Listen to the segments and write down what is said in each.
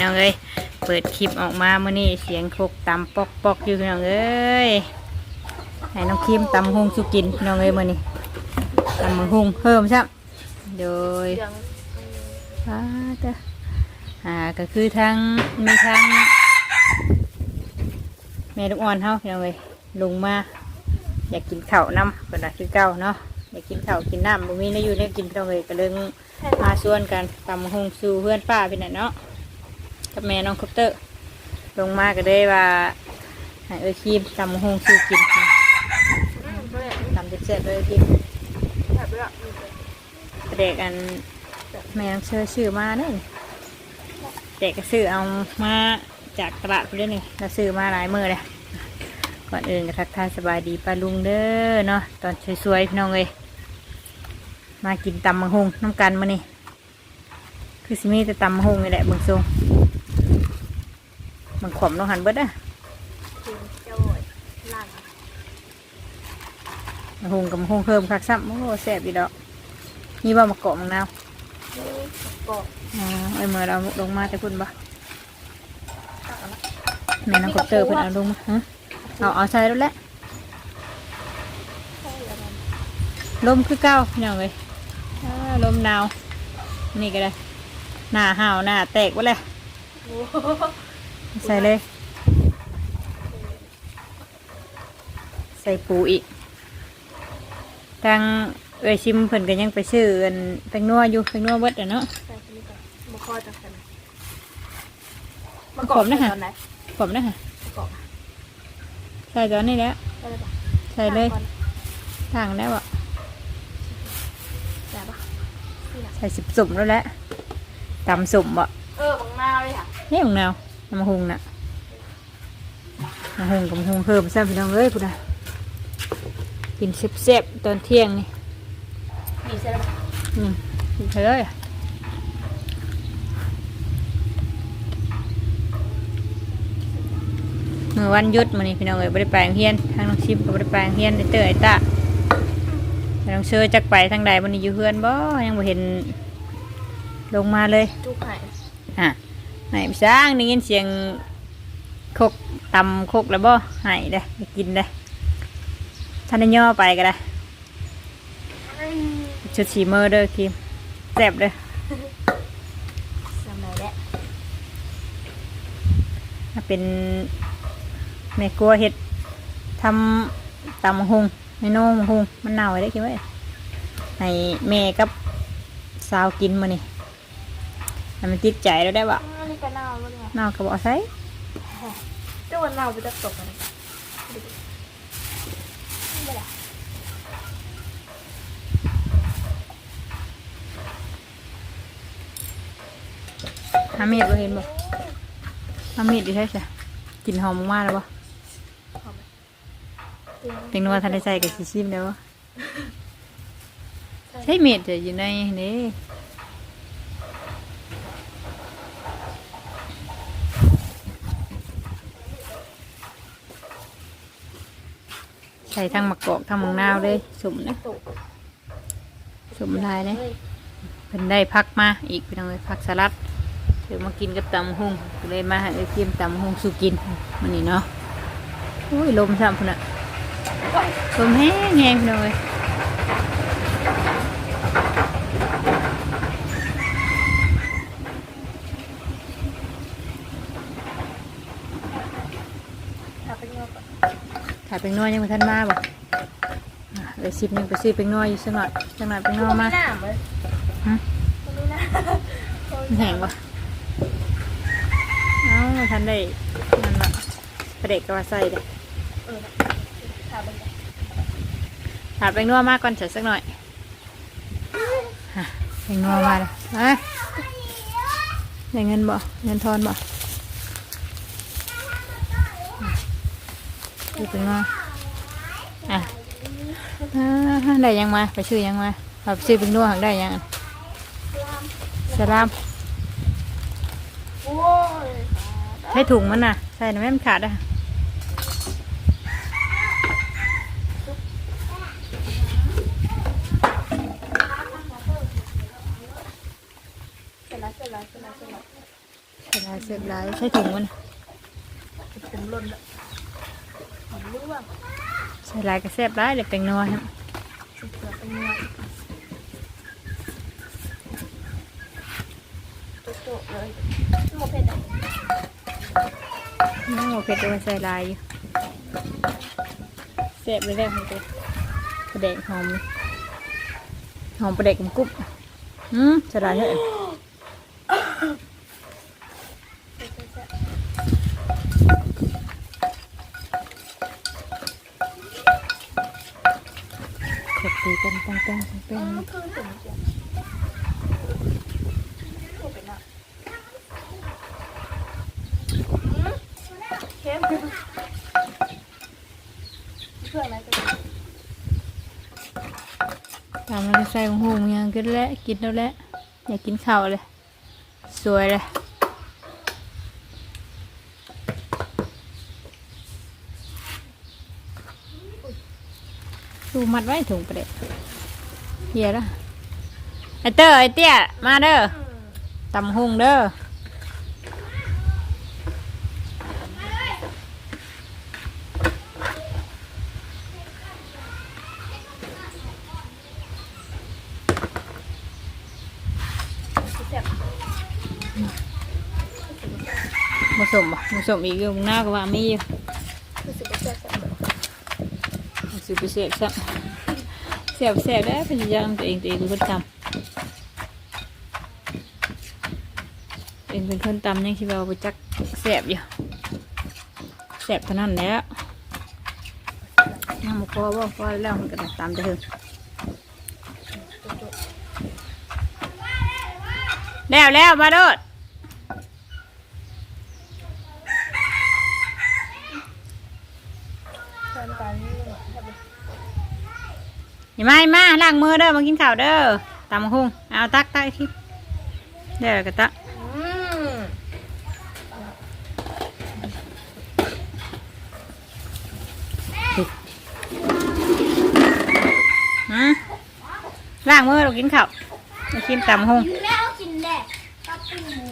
น้องเอ้ยเปิดคลิปออกมาเมื่อนี้เสียงโคกตำปอกปอกๆอยู่พี่น้องเอ้ยให้น้องคิมตำหงสุกินพี่น้องเอ้ยเมื่อนี้ตำมังหงเพิ่มใช่โดยเสียงอ่าเด้ออ่าก็คือทั้งมีทั้งแม่ลูกอ่อนเฮาพี่น้องเอ้ยลงมาอยากกินข้าวน้ำเป็นอะคือเก่าเนาะอยากกินข้าวกินน้ำบ่มีได้อยู่ได้กินพี่น้องเอ้ยก็เลยมาชวนกันตำหงสู่เพื่อนป้าพี่น่ะเนาะ กับแม่น้องคอปเตอร์ ลงมาก็ได้ว่าให้เอ้ยคีมตำหงสูกินตำเจ็ดเลยคีมเด็กอันแม่ต้องเชื่อชื่อมาเนี่ยเด็กก็ซื้อเอามาจากตลาดไปด้วยนี่เราซื้อมาหลายมือเลยก่อนอื่นก็ทักทายสบายดีป้าลุงเด้อเนาะตอนสวยๆพี่น้องเลยมากินตำมังหงน้ำกันมานี่คือสิมีแต่ตำมังหงนี่แหละเบิ่งทรง มันขมต้องหันเบิดอะเสียงโจ้ยหลังมังหงกับมังหงเพิ่มคักซ้ำโอ้โหแซ่บอีดอกนี่บ่มะกอกมังนาวนี่กอกอ๋อไอ้เมื่อเราลงมาแต่พุ่นบ่แม่น้องกบเตอร์เพิ่นเอาลงมาฮะเอาเอาใส่แล้วแหละใช่แล้วมันลมคือเก้าพี่น้องเลยอ่าลมหนาว นี่ก็ได้ หน้าห่าวหน้าแตกวะเลยโอ้ ใส่เลย ใส่ปูอีกทางเอ้ยชิมเพิ่นก็ยังไปซื้ออันแป้งนัวอยู่แป้งนัวเบิดอะเนาะใส่คนนี้ก่อนมาคอยจังกันผมนะฮะตอนไหนผมนะฮะมะกอกใส่ตอนนี้แล้วได้เลยปะใส่เลยก่อนทางแล้วอะได้ปะนี่นะใส่สิบสุ่มแล้วแหละตำสุ่มบ่เออบังหน้าเลยค่ะนี่ของแนว น้ำมะฮุงน่ะมะฮุงกับมะฮุงเพิ่มแซ่บพี่น้องเอ้ยพุ่นน่ะกินเซ็บๆตอนเที่ยงนี่มีเส้นแล้วปะอืมกินไปเลยอะมื่อวันหยุดมื้อนี้พี่น้องเอ้ยบ่ได้ไปโรงเรียนทางน้องชิมก็บ่ได้ไปโรงเรียนได้เตอไอ้ตาแต่น้องเชอจักไปทางใดบ่นี้อยู่เฮือนบ่ยังบ่เห็นลงมาเลยจุกหายอะ ไหนไปสร้างได้ยินเสียงคกตำคกแล้วบ่ใหายได้ไปกินได้ท่านได้ย่อไปก็ได้ชุดสีเมอร์เด้อคิมแซ่บเด้อสมัยแล้วถ้าเป็นแม่กลัวเห็ดทำตำบักหงเมนูบักหงมันเน่าไว้ได้คิดไว้ให้แม่กับสาวกินมานี่ให้มันติดใจแล้วได้บ่ อันนี้ก็เน่าแล้วเนี่ยเน่ากระบอกใส่เจ้าวันเน่าไปจะตกอะไรนี่ไปละหามีดบ่เห็นบ่หามีดดิใช่ใช่กินหอมมากๆแล้วบ่เป็นนัวทันได้ใส่กับซีซิมแล้วบ่ใช้มีดจะอยู่ในนี่ ส่ทั้งมะกอกทั้งมะนาวเลยสมนะตกสมลายเลยเพิ่นได้พักมาอีกพี่น้องเลยพักสลัดเดี๋ยวมากินกับตำหุ่งก็เลยมาให้เอ้ยเตรียมตำหุ่งสู่กินมันนี่เนาะโอ้ยลมซ้ำพุ่นน่ะลมแห้งแห้งพี่น้องเลย ถ้าเป็นเงาก่อน ถ่าย เป็นนัวยังไม่ทันมาบ่อะเลยสิบนึงไปซื้อเป็นนัวอยู่สักหน่อยสักหน่อยเป็นนัวมาหน้าเลยฮะมันไม่น่ามันแห้งบ่เอ้าทันได้นั่นละประเด็กก็ว่าใส่เด้เออถ้าเป็นถ่ายเป็นนัวมาก่อนเสร็จสักหน่อยฮะเป็นนัวมาเลยเอ้ยได้เงินบ่เงินทอนบ่ ซื้อเป็นนัวอะอ่าได้ยังมาไปซื้อยังมาเอาไปซื้อเป็นนัวหักได้ยังอะสลามโอ้ยใช้ถุงมันน่ะใส่น้ำแม่มันขาดอะเสร็จแล้วเสร็จแล้วเสร็จแล้วเสร็จแล้วใส่ลายเสียบลายใช้ถุงมันผมหล่นละมัน ร่วงใส่ลายก็เสียบลายเลยเป็นนัวครับสุดเสือเป็นเงาโจ๊ะๆเลยโมเพชรอะน้องโอเคตัวใส่ลายอยู่เสียบเลยได้ของตัวประเด็กหอมหอมประเด็กกรุบๆอืมใส่ลายเถอะข บตีกันปังปังปังปังมันคือถึงเสียงโมเป็นอะอืมเข้มเพื่ออะไรกันตามมาใส่หูยังกินแล้วกินแล้วแหละอยากกินข้าวเลย สวยเลยดูมัดไว้ถุงประเด็ เฮียแล้วไอเตอร์ไอเตี้ยมาเด้อตำหุงเด้อเสียบผสมบ่ผสมอีกอยู่หน้าก็ว่ามีอยู่รู้สึกว่าเสียบเสียบสุพิเศษซะเสบเสียบได้พยายามตัวเองตัวเองเป็นคนทำเองเป็นคนตำยังคิดว่าไปจักเสียบอยู่เสียบเท่านั้นแล้วน้ำมันพอบ่พอแล้วมันก็ได้ตามไปเถอะแล้วแล้วมาโดด เพิ่มการนี่หน่อยครับ อย่ามาอย่ามาล้างมือเด้อมากินข้าวเด้อตำหุงเอาตักตักอีกทีเด้อก็ตักฮะล้างมือเรากินข้าวมากินตำหุง แม่เอากินแน่ก็ปิ้งหมู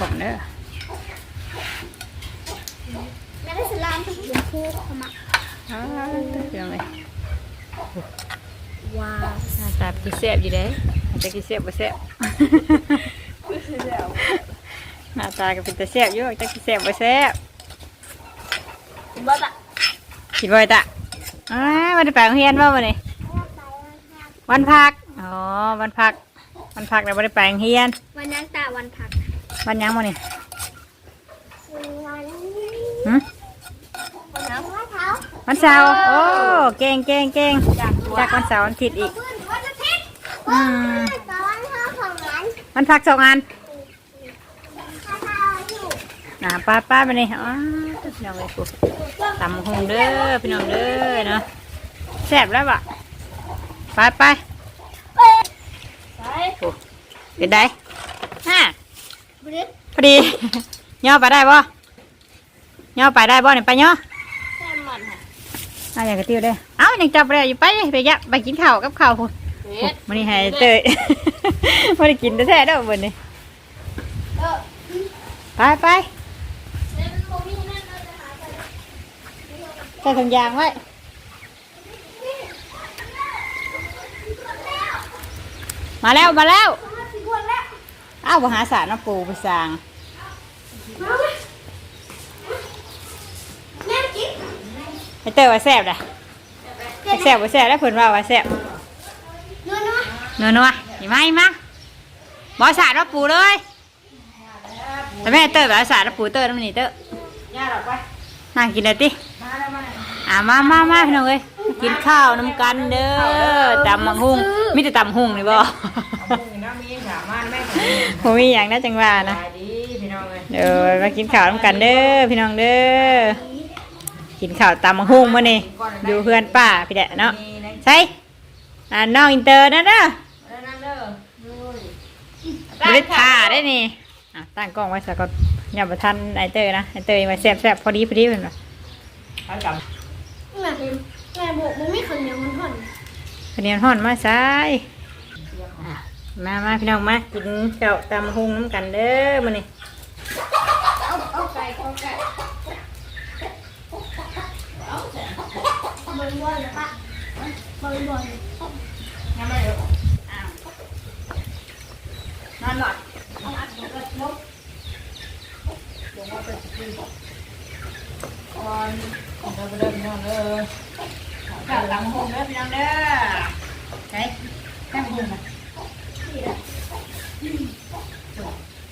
ผม เด้อแม่ได้สลามเป็นคู่ขมักอ้าวเด้อยังไงว้าวหน้าตากินแซ่บอยู่เด้อาจจะกินแซ่บบ่แซ่บคือแล้วหน้าตาก็เป็นแต่แซ่บอยู่จะกินแซ่บบ่แซ่บบ้าละกินบ่อยตะอ้าววันนี้ไปโรงเรียนบ่วันนี้วันพัก อ๋อ วันพัก วันพักแล้วบ่ได้ไปโรงเรียน วันนั้นตาวันพัก วันหยังบ่นี่วันหึวันน้ำวันเท้าวันเสาร์โอ้เก่งเก่งเก่งจากจากวันเสาร์วันอาทิตย์อีกวันอาทิตย์อืมตอนเท้าของร้านวันพักสองอันข้าวเท้าอยู่อ่าป้าป้าไปนี่อ๋อพี่น้องเลยกูตำหงเด้อพี่น้องเด้อเนาะแซ่บแล้วบะไปไปใช่กูเป็นไดฮะบริษ พอดี ย่อไปได้บ่ย่อไปได้บ่เนี่ยไปย่อแซ่มันค่ะเอาอย่างกระติ้วเด้อเอ้ายังจับไปได้อยู่ไปไปยะไปกินข้าวกับข้าวพุ่นเฮ็ดมันนี่ให้เตยไม่ได้กินแท้ๆเด้อวันนี้เออไปไปเล่นโมมี่นั่นเราจะหาไปใส่ถุงยางไว้มาแล้วมาแล้วสิบวันแล้ว อ้าวบหาสารมาปูไปสร้างมาไหมแม่กินไอเตอร์ว่าแซ่บเลยแซ่บว่าแซ่บแล้วเพิ่นว่าว่าแซ่บนัวนัวนัวนัวๆนี่มาอีมาบอสารมาปูเลยแต่แม่เตอร์แบบสารมาปูเตอร์น้ำมันนี่เตอร์ย่าหรอกไปนั่งกินเลยติมาแล้วมาอ่ามามามาพี่น้องเอ้ย กินข้าวน้ำกันเด้อตำมังหุงมีแต่ตำหุงนี่บ่เอาพุ่งนี่นะมีสามารถแม่ของนี่ผมมีอย่างน่าจังว่านะตายดีพี่น้องเลยเดี๋ยวมากินข้าวน้ำกันเด้อพี่น้องเด้อกินข้าวตำมังหุงมื้อนี่อยู่เพื่อนป้าพี่แดะเนาะมีนะใช่อ่าน้องอินเตอร์นะเด้อแล้วนั่งเด้อนู่นไม่ได้ท่าได้นี่อะตั้งกล้องไว้สักก่อนอย่ามาทันไอเตอร์นะไอเตอร์มาแซ่บแซ่บพอดีพอดีเป็นแบบไปกับ แม่พิมแม่บอกมึงไม่คนเดียวมันห่อนคะแนนห่อนมาซ้ายอะมามาพี่น้องมากินเจ้าตำหุงน้ำกันเด้อมื้อนี้เอาเอาไก่เอาไก่เอาแต่บอลบอลนะปะบอลบอลยังไม่เดี๋ยวอ้าวนอนหลอดเอาอัดลงอัดลงลงมาเป็นปีก่อน เดินไปเดินพี่น้องเด้อเจ้าตำหุงเด้อพี่น้องเด้อใช่ตำหุงอะนี่แหละ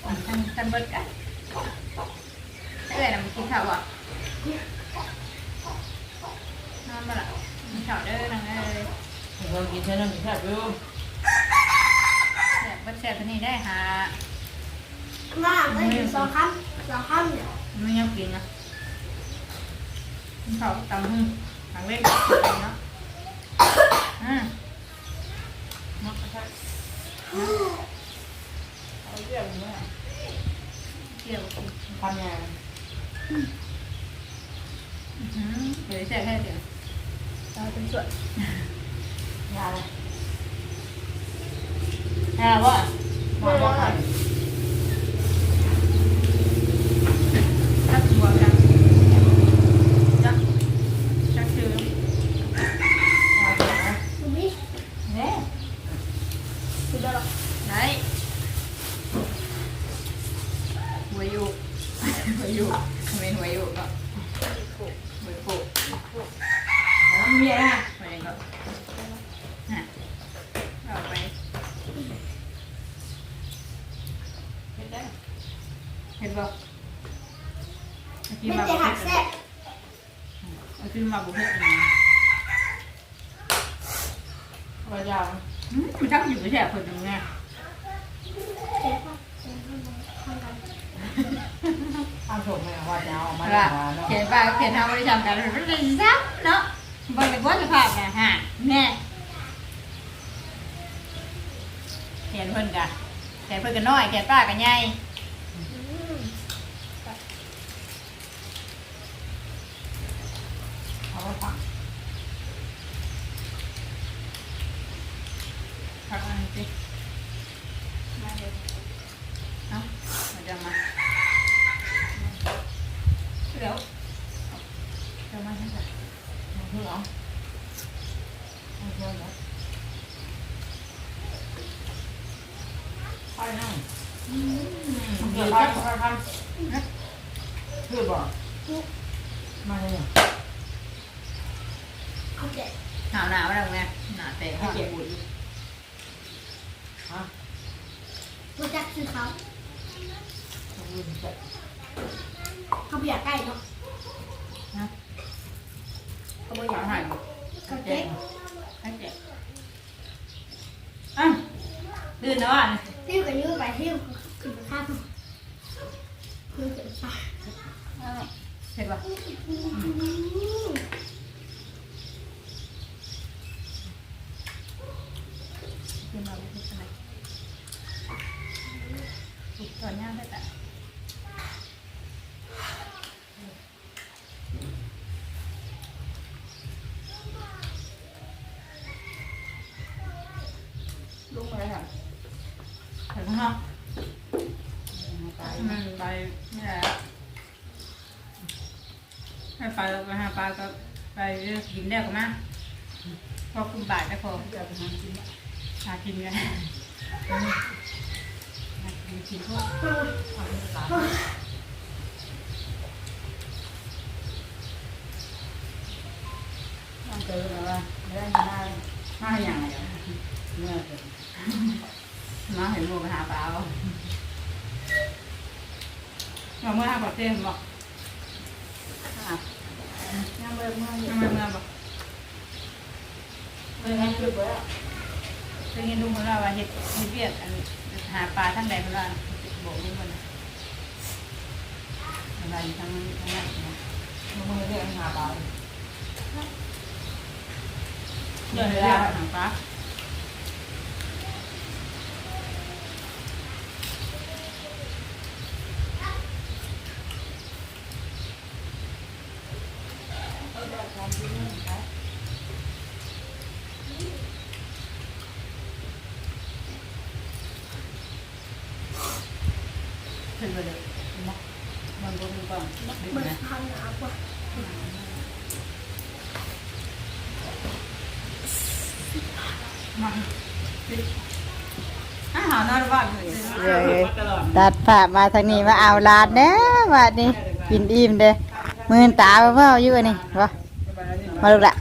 อะทำทำเบิดกันเอ้ยนำกินข้าวอะนอนมาละกินข้าวเด้อนางเอ้ยเรากินเท่านั้นแค่ดูแซ่บเบิดแซ่บตัวนี้ได้หามาได้ถึงสองคำสองคำเนี่ยไม่ยอมกินนะ กินข้าวตำหุงทางเล็กเนาะอืมเนาะใช่เอาเรื่องนี้เกี่ยวกินทำยังอื้อหือเดี๋ยวแซ่บแค่เดียวเราเป็นส่วน งาน อ่าว่า มาบอกกัน ถ้าตัวกันจักจักชื่อ มึงนี่ เนี่ย คือเด้อไหนหัวอยู่หัวอยู่ไม่หัวอยู่ก็หัวโปะแล้วมีอะไรอะหัวเองก็อะเอาไปเห็นได้เห็นบ่เอาขึ้น ไม่ มา จะ บ่ หั เห็ ก น แซ่บ เอาขึ้นมาบุกเห็ดอันนี้ ว่าจะ อืมมันทักอยู่ไม่ใช่คนตรงนี้ เจ็บปะเจ็บปะทำกัน ทำถูกไหม ว่าจะเอามาว่าเนาะเขียนไปเขียนทำบริจาคกันมันเป็นซับเนาะบริบทสภาพนะฮะแน่เขียนเพิ่นกันเขียนเพิ่นกันน้อยเขียนป้ากันใหญ่ อืม เอาไปฟัง พักอันนี้สิมาเดี๋ยวเอามาจะมา เดี๋ยวจะมาให้กันเพื่อเอาเอาเพื่อนนะไปนั่งอืมเดี๋เดี๋ยยววไปจะไปทำคือบอกมาเลย เอาเจ็บ หนาวหนาวแล้วไงหนาวเตะ ให้ ให้ เก็ เจ็ บบ บุญฮะ รู้จักคือเขา บุญเสร็จ เขาเบียร์ใกล้เนาะ นะ เขาบอกอยากหายหมดเขาเจ๊กให้เจ็บอะดื่นแล้วอะที่อยู่กันยืมไปที่อยู่ขึ้นไปข้ามคือขึ้นไปเห็นปะ อืม ขึ้นมาไม่ใช่ไหมถูกตอนย่างได้แต่ ลุกไปค่ะเห็นไหมครับไปมันไปนี่แหละให้ไปไปหาปลาก็ไปเลือกกินได้ก็มาพอคุณบาทก็พอเดี๋ยวไปหากินหากินกันหากินกินพวกทำตามต้องเจอแล้วว่าไม่ได้มามาอย่างไรเมื่อเกิด มาเห็นงูไปหาปลาบ่เราเมื่อหาปลาเต็มบอกยังไม่เมื่อทำไมเมื่อบอกไม่งั้นคือไปอะเคยเห็นลุงของเราว่าเห็ดเห็ดเวียดอันหาปลาทั้งใดของเราบอกลุงคนอะไรทั้งทั้งนั้นมึงเรียกหาเบาเดินเรือหาปลา ขึ้นไปเลยมามันบนก่อนดึงเบิดนะพันหนาวกว่ามาอาหารนอนบ้านเลยเลยตลอดตัดภามาทางนี้มาเอาลาดเด้อบัดนี้กินอิ่มเด้อมือตาเว้าอยู่นนี่วะ มาลูกละ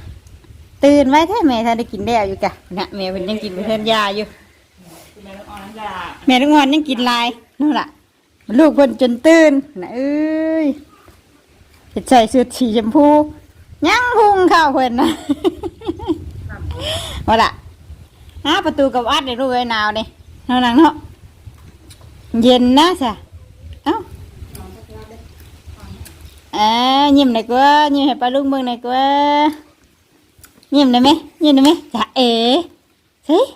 ตื่นไว้แท้แม่ท่านได้กินแล้วอยู่กะนะแม่เพิ่นยังกินเพิ่นยาอยู่แม่ลูกอ่อนนั่นจ้ะแม่ทุกวันยังกินลายนู่นล่ะ ลูกเพิ่นจนตื่นนะเอ้ยเฮ็ดใส่ชุดสีชมพูยังพุงเข้าเพิ่นนะว่าล่ะหาประตูกับอัดได้รู้ไว้หนาวนี่เท่านั้นเนาะเย็นนะจ้ะเอ้า อ่ายิ้มหน่อยกว่ายิ้มให้ป้าลุงเบิ่งหน่อยกว่ายิ้มได้ไหมยิ้มได้ไหมจ้ะเอ๋เฮ้ย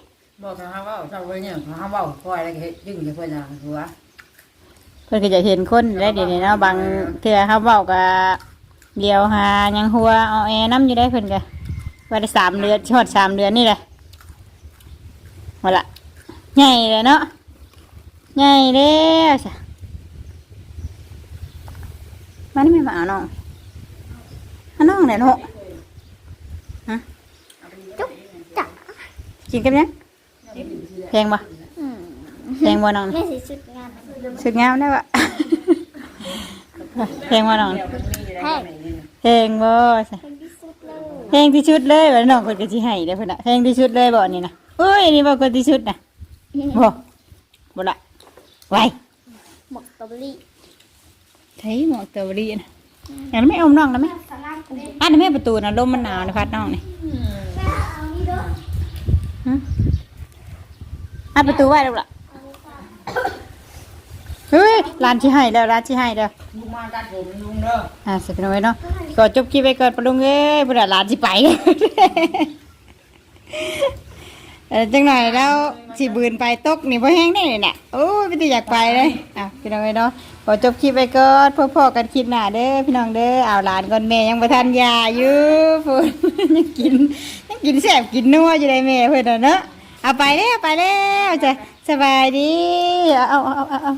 บอกเขาว่าชาวเวเนี่ยเขาว่าคอยอะไรก็เฮ็ดยิ่งจะเพื่อนอะหัวเพิ่นก็จะเห็นคนได้เดี๋ยวนี้เนาะบางเทื่อเขาเว้าก็เดียวหายังหัวเอาแอน้ำอยู่ได้เพิ่นก็ว่าได้สามเดือนชอดสามเดือนนี่แหละว่าละใหญ่เลยเนาะใหญ่แล้วจ้ะ มานี่แม่มาเอาน้องเอาน้องไหนเนาะฮะจุ๊บจักกินกันยังแพงบ่อืมแพงบ่น้องแม่สิชุดงานสุดงามได้ปะแพงบ่น้องแห้งแพงบ่ซะเป็นที่สุดเลยแพงที่สุดเลยว่าน้องคนก็สิให้เด้อเพิ่นน่ะแพงที่สุดเลยบ่นี่นะเอ้ยนี่บ่คนที่สุดน่ะบ่บ่ละไว้หมกตอเบอ รี่ไทยหมอกเตอรีนะอันไม่อาน้องนะแม่สลัดเลยอันนั้นแม่ประตูนะลมมันหนาวนะพัดน้องนี่ฮะอันประตูไว้แล้วล่ะเฮ้ยร้านที่ให้แล้วร้านที่ให้แล้วลุงมาตัดผมลุงเด้ออ่าเสร็จไปหน่อยเนาะก็จบคลิปไปก่อนปลุงเอ้ยพุทธหลานสิไปเออจังหน่อยแล้วสิบืนไปตกนี่พ่แห้งได้เลยน่ะโอ้ยไม่ได้อยากไปเลยอะพี่น้องเอ้ยเนาะ ขอจบคลิปไปก่อนพ่อพ่อกันคลิปหน้าเด้อพี่น้องเด้อเอาหลานก่อนแม่ยังประทานยาอยู่พุ่นยังกินยังกินแสบกินนัวอยู่เลยแม่เพื่อนเนาะเอาไปแล้วไปแล้วจะสบายดีเอาเอาเอาเอา